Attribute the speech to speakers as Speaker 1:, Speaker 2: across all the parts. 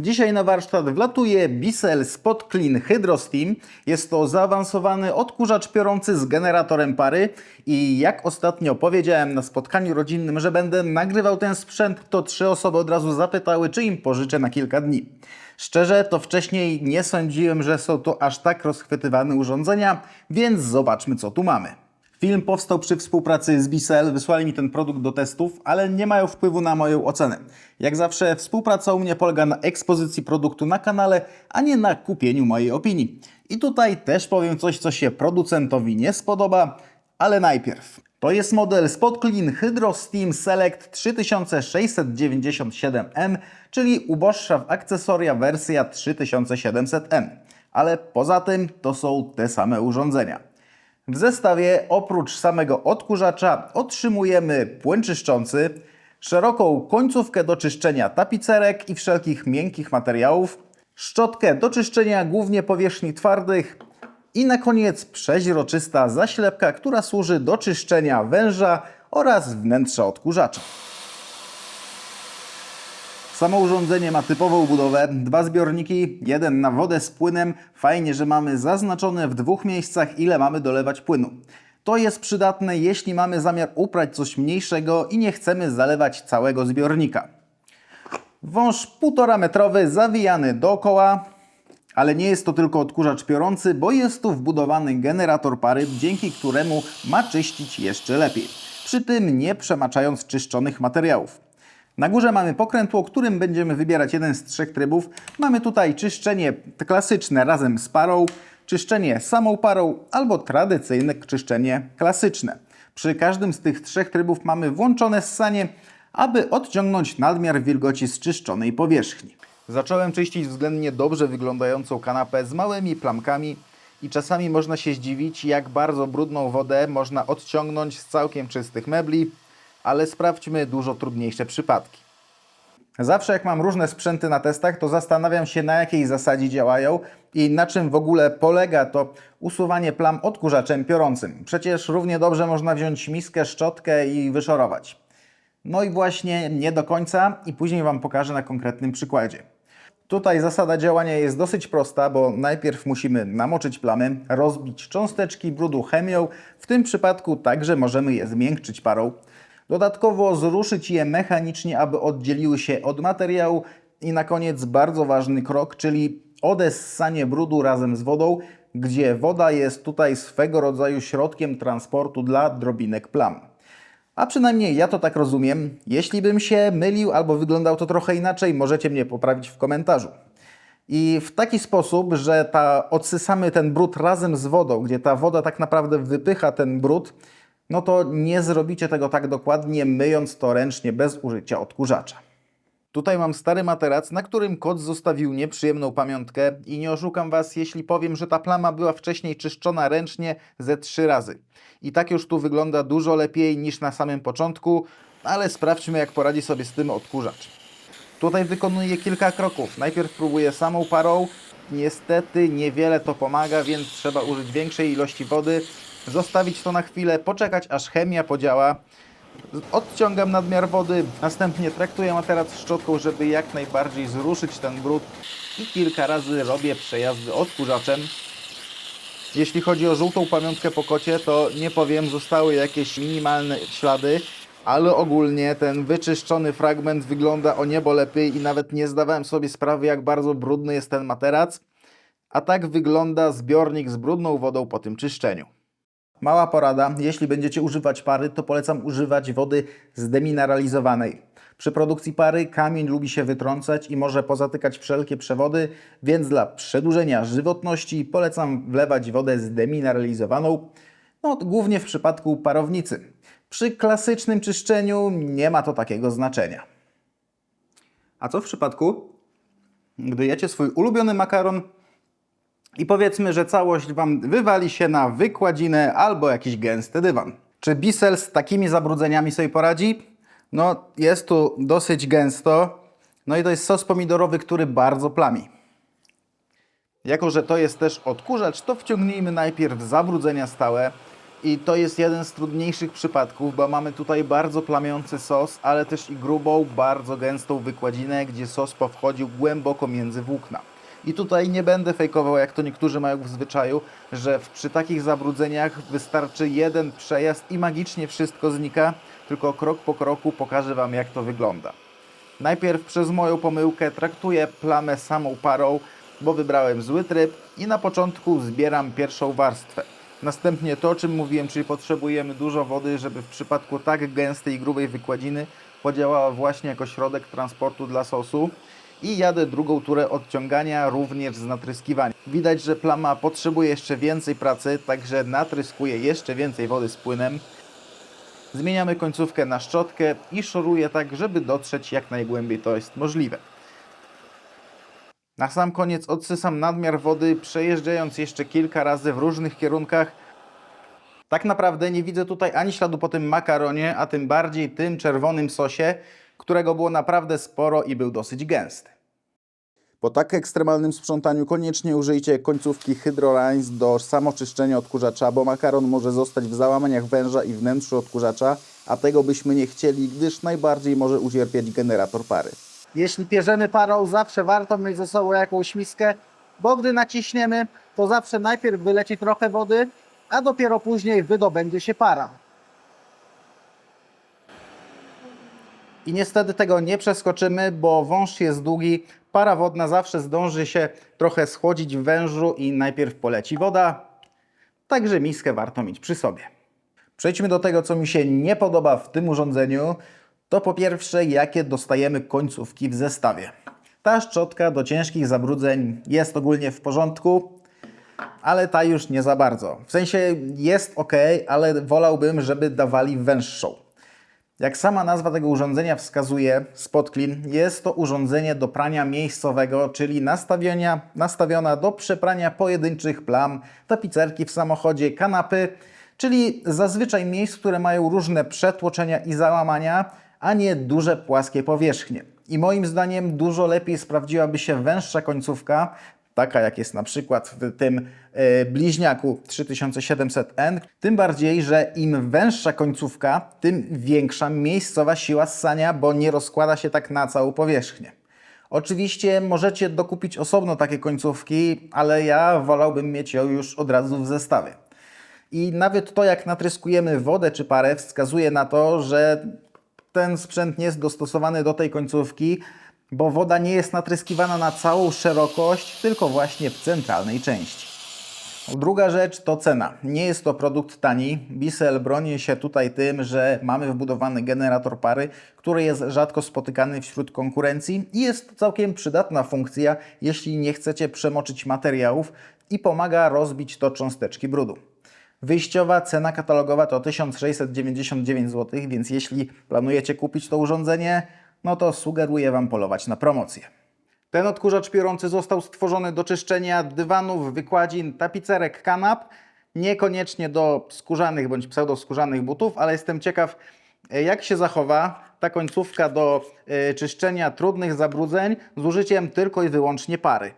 Speaker 1: Dzisiaj na warsztat wlatuje Bissell Spot Clean Hydro Steam. Jest to zaawansowany odkurzacz piorący z generatorem pary i jak ostatnio powiedziałem na spotkaniu rodzinnym, że będę nagrywał ten sprzęt, to trzy osoby od razu zapytały, czy im pożyczę na kilka dni. Szczerze, to wcześniej nie sądziłem, że są to aż tak rozchwytywane urządzenia, więc zobaczmy co tu mamy. Film powstał przy współpracy z Bissell, wysłali mi ten produkt do testów, ale nie mają wpływu na moją ocenę. Jak zawsze współpraca u mnie polega na ekspozycji produktu na kanale, a nie na kupieniu mojej opinii. I tutaj też powiem coś, co się producentowi nie spodoba, ale najpierw. To jest model Spot Clean Hydro Steam Select 3697N, czyli uboższa w akcesoria wersja 3700N. Ale poza tym to są te same urządzenia. W zestawie oprócz samego odkurzacza otrzymujemy płyn czyszczący, szeroką końcówkę do czyszczenia tapicerek i wszelkich miękkich materiałów, szczotkę do czyszczenia głównie powierzchni twardych i na koniec przeźroczysta zaślepka, która służy do czyszczenia węża oraz wnętrza odkurzacza. Samo urządzenie ma typową budowę, dwa zbiorniki, jeden na wodę z płynem. Fajnie, że mamy zaznaczone w dwóch miejscach, ile mamy dolewać płynu. To jest przydatne, jeśli mamy zamiar uprać coś mniejszego i nie chcemy zalewać całego zbiornika. Wąż 1,5 metrowy, zawijany dookoła, ale nie jest to tylko odkurzacz piorący, bo jest tu wbudowany generator pary, dzięki któremu ma czyścić jeszcze lepiej. Przy tym nie przemaczając czyszczonych materiałów. Na górze mamy pokrętło, którym będziemy wybierać jeden z trzech trybów. Mamy tutaj czyszczenie klasyczne razem z parą, czyszczenie samą parą albo tradycyjne czyszczenie klasyczne. Przy każdym z tych trzech trybów mamy włączone ssanie, aby odciągnąć nadmiar wilgoci z czyszczonej powierzchni. Zacząłem czyścić względnie dobrze wyglądającą kanapę z małymi plamkami i czasami można się zdziwić, jak bardzo brudną wodę można odciągnąć z całkiem czystych mebli, ale sprawdźmy dużo trudniejsze przypadki. Zawsze jak mam różne sprzęty na testach, to zastanawiam się na jakiej zasadzie działają i na czym w ogóle polega to usuwanie plam odkurzaczem piorącym. Przecież równie dobrze można wziąć miskę, szczotkę i wyszorować. No i właśnie nie do końca i później Wam pokażę na konkretnym przykładzie. Tutaj zasada działania jest dosyć prosta, bo najpierw musimy namoczyć plamy, rozbić cząsteczki brudu chemią, w tym przypadku także możemy je zmiękczyć parą. Dodatkowo zruszyć je mechanicznie, aby oddzieliły się od materiału i na koniec bardzo ważny krok, czyli odessanie brudu razem z wodą, gdzie woda jest tutaj swego rodzaju środkiem transportu dla drobinek plam. A przynajmniej ja to tak rozumiem. Jeśli bym się mylił albo wyglądał to trochę inaczej, możecie mnie poprawić w komentarzu. I w taki sposób, że ta, odsysamy ten brud razem z wodą, gdzie ta woda tak naprawdę wypycha ten brud, no to nie zrobicie tego tak dokładnie, myjąc to ręcznie bez użycia odkurzacza. Tutaj mam stary materac, na którym kot zostawił nieprzyjemną pamiątkę i nie oszukam Was, jeśli powiem, że ta plama była wcześniej czyszczona ręcznie ze trzy razy. I tak już tu wygląda dużo lepiej niż na samym początku, ale sprawdźmy jak poradzi sobie z tym odkurzacz. Tutaj wykonuję kilka kroków. Najpierw próbuję samą parą. Niestety niewiele to pomaga, więc trzeba użyć większej ilości wody, zostawić to na chwilę, poczekać aż chemia podziała. Odciągam nadmiar wody, następnie traktuję materac szczotką, żeby jak najbardziej zruszyć ten brud i kilka razy robię przejazdy odkurzaczem. Jeśli chodzi o żółtą pamiątkę po kocie, to nie powiem, zostały jakieś minimalne ślady, ale ogólnie ten wyczyszczony fragment wygląda o niebo lepiej i nawet nie zdawałem sobie sprawy, jak bardzo brudny jest ten materac. A tak wygląda zbiornik z brudną wodą po tym czyszczeniu. Mała porada, jeśli będziecie używać pary, to polecam używać wody zdemineralizowanej. Przy produkcji pary kamień lubi się wytrącać i może pozatykać wszelkie przewody, więc dla przedłużenia żywotności polecam wlewać wodę zdemineralizowaną, no głównie w przypadku parownicy. Przy klasycznym czyszczeniu nie ma to takiego znaczenia. A co w przypadku, gdy jecie swój ulubiony makaron i powiedzmy, że całość Wam wywali się na wykładzinę albo jakiś gęsty dywan. Czy Bissell z takimi zabrudzeniami sobie poradzi? No, jest tu dosyć gęsto. No i to jest sos pomidorowy, który bardzo plami. Jako, że to jest też odkurzacz, to wciągnijmy najpierw zabrudzenia stałe. I to jest jeden z trudniejszych przypadków, bo mamy tutaj bardzo plamiący sos, ale też i grubą, bardzo gęstą wykładzinę, gdzie sos powchodził głęboko między włókna. I tutaj nie będę fejkował, jak to niektórzy mają w zwyczaju, że przy takich zabrudzeniach wystarczy jeden przejazd i magicznie wszystko znika, tylko krok po kroku pokażę Wam, jak to wygląda. Najpierw przez moją pomyłkę traktuję plamę samą parą, bo wybrałem zły tryb i na początku zbieram pierwszą warstwę. Następnie to, o czym mówiłem, czyli potrzebujemy dużo wody, żeby w przypadku tak gęstej i grubej wykładziny podziałała właśnie jako środek transportu dla sosu. I jadę drugą turę odciągania również z natryskiwania. Widać, że plama potrzebuje jeszcze więcej pracy, także natryskuję jeszcze więcej wody z płynem. Zmieniamy końcówkę na szczotkę i szoruję tak, żeby dotrzeć jak najgłębiej to jest możliwe. Na sam koniec odsysam nadmiar wody, przejeżdżając jeszcze kilka razy w różnych kierunkach. Tak naprawdę nie widzę tutaj ani śladu po tym makaronie, a tym bardziej tym czerwonym sosie, którego było naprawdę sporo i był dosyć gęsty. Po tak ekstremalnym sprzątaniu koniecznie użyjcie końcówki Hydrolines do samoczyszczenia odkurzacza, bo makaron może zostać w załamaniach węża i wnętrzu odkurzacza, a tego byśmy nie chcieli, gdyż najbardziej może ucierpieć generator pary.
Speaker 2: Jeśli pierzemy parą, zawsze warto mieć ze sobą jakąś miskę, bo gdy naciśniemy, to zawsze najpierw wyleci trochę wody, a dopiero później wydobędzie się para.
Speaker 1: I niestety tego nie przeskoczymy, bo wąż jest długi, para wodna zawsze zdąży się trochę schłodzić w wężu i najpierw poleci woda, także miskę warto mieć przy sobie. Przejdźmy do tego, co mi się nie podoba w tym urządzeniu. To po pierwsze, jakie dostajemy końcówki w zestawie. Ta szczotka do ciężkich zabrudzeń jest ogólnie w porządku, ale ta już nie za bardzo. W sensie jest ok, ale wolałbym, żeby dawali węższą. Jak sama nazwa tego urządzenia wskazuje, SpotClean, jest to urządzenie do prania miejscowego, czyli nastawienia, nastawiona do przeprania pojedynczych plam, tapicerki w samochodzie, kanapy, czyli zazwyczaj miejsc, które mają różne przetłoczenia i załamania, a nie duże płaskie powierzchnie. I moim zdaniem dużo lepiej sprawdziłaby się węższa końcówka, taka jak jest na przykład w tym e, bliźniaku 3700N. Tym bardziej, że im węższa końcówka, tym większa miejscowa siła ssania, bo nie rozkłada się tak na całą powierzchnię. Oczywiście możecie dokupić osobno takie końcówki, ale ja wolałbym mieć ją już od razu w zestawie. I nawet to, jak natryskujemy wodę czy parę, wskazuje na to, że ten sprzęt nie jest dostosowany do tej końcówki, bo woda nie jest natryskiwana na całą szerokość, tylko właśnie w centralnej części. Druga rzecz to cena. Nie jest to produkt tani. Bissell broni się tutaj tym, że mamy wbudowany generator pary, który jest rzadko spotykany wśród konkurencji i jest to całkiem przydatna funkcja, jeśli nie chcecie przemoczyć materiałów i pomaga rozbić to cząsteczki brudu. Wyjściowa cena katalogowa to 1699 zł, więc jeśli planujecie kupić to urządzenie, no to sugeruję Wam polować na promocję. Ten odkurzacz piorący został stworzony do czyszczenia dywanów, wykładzin, tapicerek, kanap, niekoniecznie do skórzanych bądź pseudoskórzanych butów, ale jestem ciekaw, e, jak się zachowa ta końcówka do e, czyszczenia trudnych zabrudzeń z użyciem tylko i wyłącznie pary.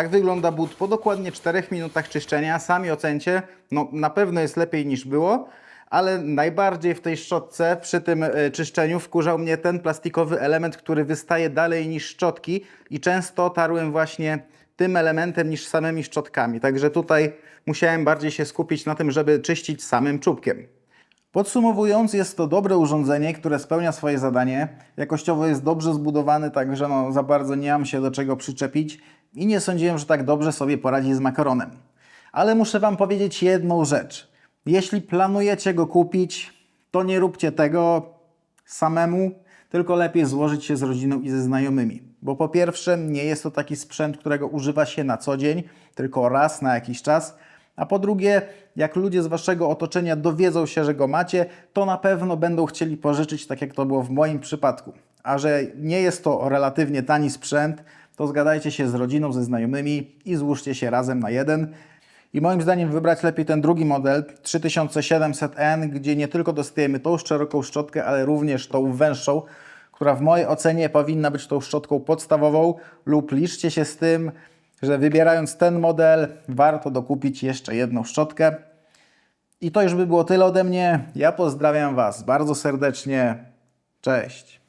Speaker 1: Tak wygląda but po dokładnie 4 minutach czyszczenia. Sami ocencie, no na pewno jest lepiej niż było, ale najbardziej w tej szczotce przy tym e, czyszczeniu wkurzał mnie ten plastikowy element, który wystaje dalej niż szczotki i często tarłem właśnie tym elementem niż samymi szczotkami. Także tutaj musiałem bardziej się skupić na tym, żeby czyścić samym czubkiem. Podsumowując, jest to dobre urządzenie, które spełnia swoje zadanie. Jakościowo jest dobrze zbudowany, także no, za bardzo nie mam się do czego przyczepić i nie sądziłem, że tak dobrze sobie poradzi z makaronem. Ale muszę Wam powiedzieć jedną rzecz. Jeśli planujecie go kupić, to nie róbcie tego samemu, tylko lepiej złożyć się z rodziną i ze znajomymi. Bo po pierwsze, nie jest to taki sprzęt, którego używa się na co dzień, tylko raz na jakiś czas. A po drugie, jak ludzie z waszego otoczenia dowiedzą się, że go macie, to na pewno będą chcieli pożyczyć, tak jak to było w moim przypadku. A że nie jest to relatywnie tani sprzęt, to zgadajcie się z rodziną, ze znajomymi i złóżcie się razem na jeden. I moim zdaniem wybrać lepiej ten drugi model 3700N, gdzie nie tylko dostajemy tą szeroką szczotkę, ale również tą węższą, która w mojej ocenie powinna być tą szczotką podstawową lub liczcie się z tym, że wybierając ten model warto dokupić jeszcze jedną szczotkę. I to już by było tyle ode mnie. Ja pozdrawiam Was bardzo serdecznie. Cześć.